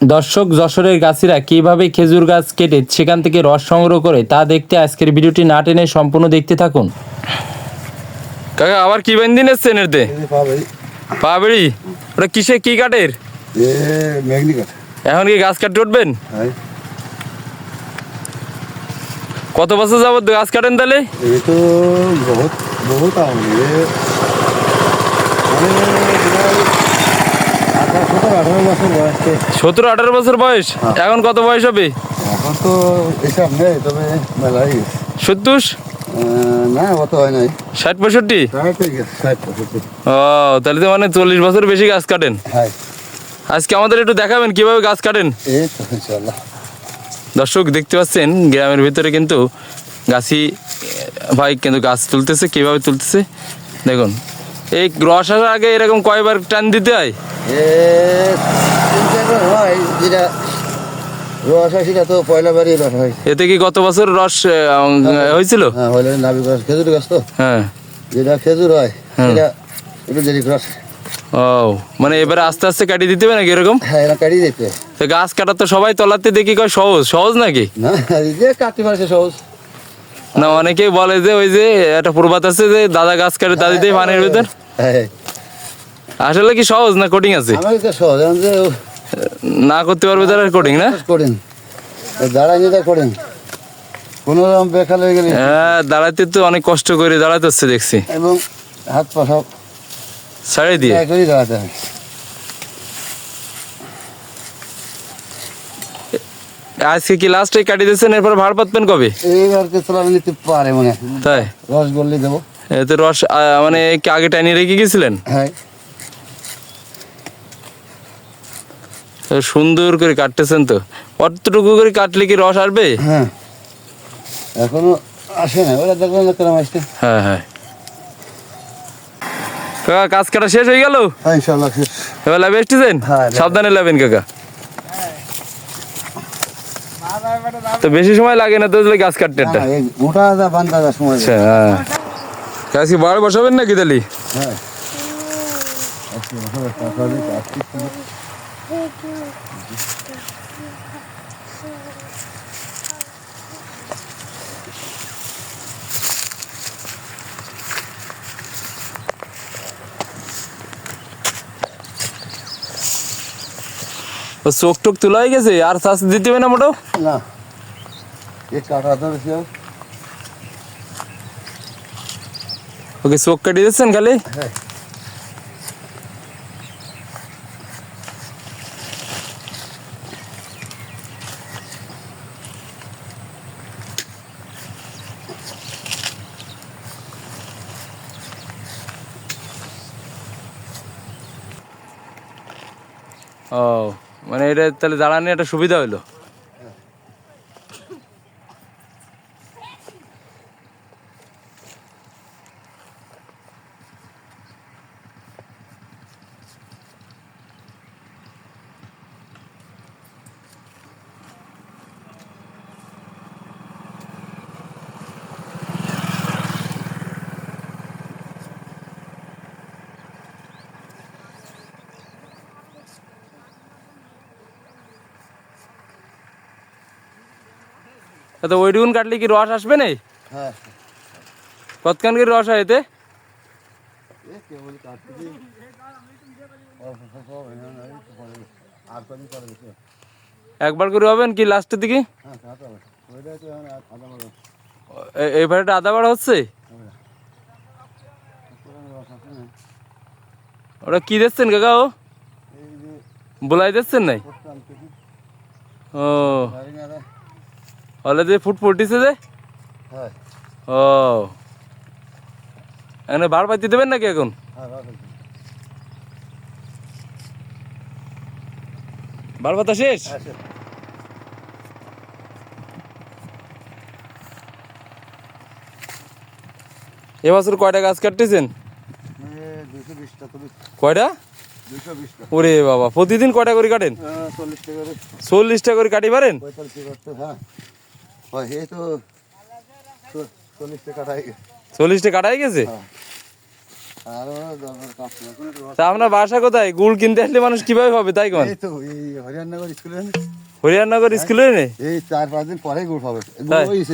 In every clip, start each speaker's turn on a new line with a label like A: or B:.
A: দর্শক যশোরের গাছিরা কীভাবে খেজুর গাছ কেটে সেখান থেকে রস সংগ্রহ করে তা দেখতে আজকের ভিডিওটি না টেনে সম্পূর্ণ দেখতে থাকুন। কাকা আবার কি বেন্দিন এসছেন
B: পাবে
A: পাবড়ি ওটা কিসে কি কাঠের এখন কি গাছ কাটতে উঠবেন?
B: হ্যাঁ।
A: কত বছর যাবত গাছ কাটেন তাহলে?
B: ये तो সতেরো আঠারো বছর বয়স
A: বয়স? এখন কত বয়স হবে?
B: এখন তো এসব নেই তবে মেলাই
A: সত্তর?
B: না অত হয় নাই।
A: ষাট পঁয়ষট্টি?
B: হয়ে
A: ও তাহলে তো মানে চল্লিশ বছর বেশি গাছ কাটেন।
B: হ্যাঁ।
A: আজকে আমাদের একটু দেখাবেন কীভাবে গাছ কাটেন। দর্শক দেখতে পাচ্ছেন গ্রামের ভিতরে কিন্তু গাছি ভাই কিন্তু গাছ তুলতেছে কীভাবে তুলতেছে? দেখুন। এই রস আসার আগে এরকম কয়বার টান দিতে হয়?
B: এ তিন চারবার হয় যেটা রস হয় সেটা তো পয়লা বাড়ি রস হয়।
A: এতে কি গত বছর রস হয়েছিল?
B: হ্যাঁ হলে নাবি গাছ খেজুর গাছ তো।
A: হ্যাঁ।
B: যেটা খেজুর হয় সেটা একটু দেরি রস
A: ও মানে এবারে আস্তে আস্তে কাটিয়ে দিতে হবে নাকি এরকম?
B: হ্যাঁ এরা কাটিয়ে দিতে
A: তো গাছ কাটা তো সবাই তলাতে দেখি কয় সহজ সহজ নাকি?
B: না এই যে কাটতে পারছে সহজ।
A: না অনেকেই বলে যে ওই যে একটা প্রবাদ আছে যে দাদা গাছ কাটে দাদিতে পানির ভিতর।
B: হ্যাঁ
A: আসলে কি সহজ না কোটিং আছে?
B: সহজ
A: না করতে পারবে তারা কোটিং না?
B: দাঁড়াই কোনো রকম বেকাল হয়ে গেলে।
A: হ্যাঁ দাঁড়াতে তো অনেক কষ্ট করে দাঁড়াতে হচ্ছে দেখছি।
B: এবং হাত পা সব
A: ছাড়ে দিয়ে?
B: এক দাঁড়াতে হয়।
A: আজকে কি লাস্টে কাটিয়ে দিয়েছেন? এরপর ভাড় পাতবেন কবে?
B: নিতে পারে মনে হয়।
A: তাই?
B: রস বললে দেবো।
A: এতে রস মানে কি আগে টানিয়ে রেখে গেছিলেন?
B: হ্যাঁ।
A: সুন্দর করে কাটতেছেন তো। অতটুকু করে কাটলে কি রস আসবে?
B: হ্যাঁ। এখনও আসে না ওরা দেখবেন না কেরম আসছে
A: হ্যাঁ হ্যাঁ। কাকা কাজ কাটা শেষ হয়ে গেল?
B: হ্যাঁ শেষ।
A: এবার লাভ এসেছেন?
B: হ্যাঁ,
A: সাবধানে লাভেন কাকা। তো বেশি সময় লাগে না তো গাছ কাটতে একটা।
B: মোটা বান্ধা সময়
A: আচ্ছা হ্যাঁ। গাছ কি বাড় বসাবেন নাকি তাহলে
B: হ্যাঁ আজকে ভালো টাকা দিতে আসছি
A: ও চোখ টোক তোলা হয়ে গেছে আর শ্বাস দিতে হবে না মোটো
B: না এ কাটা তো বেশি হবে।
A: ওকে চোখ কাটিয়ে দিচ্ছেন খালি?
B: হ্যাঁ।
A: ও মানে এটা তাহলে দাঁড়ানো একটা সুবিধা হলো তো ওইটুকুন কাটলে কি রস আসবে না
B: হ্যাঁ।
A: কতক্ষণ কি রস হয় এতে। একবার করে হবেন কি লাস্টের দিকে?
B: হ্যাঁ
A: এই ভাড়াটা আদা বাড়া হচ্ছে? ওটা কি দিচ্ছেন কাকা ও? বলাই দিচ্ছেন নাই ও। হলে যে ফুট ফুটিছে যে?
B: হ্যাঁ।
A: ও। এখানে ভাড় পাইতে দেবেন নাকি এখন?
B: হ্যাঁ
A: ভাড় পাতা শেষ?
B: হ্যাঁ সে-
A: এবছর কয়টা গাছ কাটতেছেন? কয়টা? ওরে বাবা প্রতিদিন কয়টা করে কাটেন? চল্লিশটা করে। কাটি পারেন?
B: এই তো
A: চল্লিশটা কাটাই গেছে।
B: হ্যাঁ। তো-
A: আপনার বাসা কোথায়? গুড় কিনতে আসলে মানুষ কীভাবে হবে তাই কোন?
B: এই তো এই হরিয়ানগর স্কুলে
A: নেই
B: এই চার পাঁচ দিন পরে গুড় পাবে। গুড় হয়ে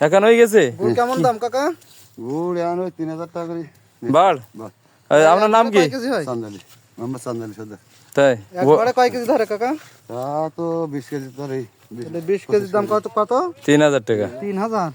A: এখন হয়ে গেছে?
C: গুড় কেমন দাম কাকা?
B: গুড় এখন ওই তিন হাজার টাকা করে।
A: বার
B: বাহ
A: আপনার নাম কি?
C: কেজি
B: চান্দালি। মোহাম্মদ চান্দালি সর্দার।
A: তাই।
C: একবারে কয় কেজি ধরে কাকা?
B: তা তো বিশ কেজি ধরে
C: তাহলে বিশ কেজির দাম কত কত?
A: তিন হাজার টাকা।
C: তিন হাজার?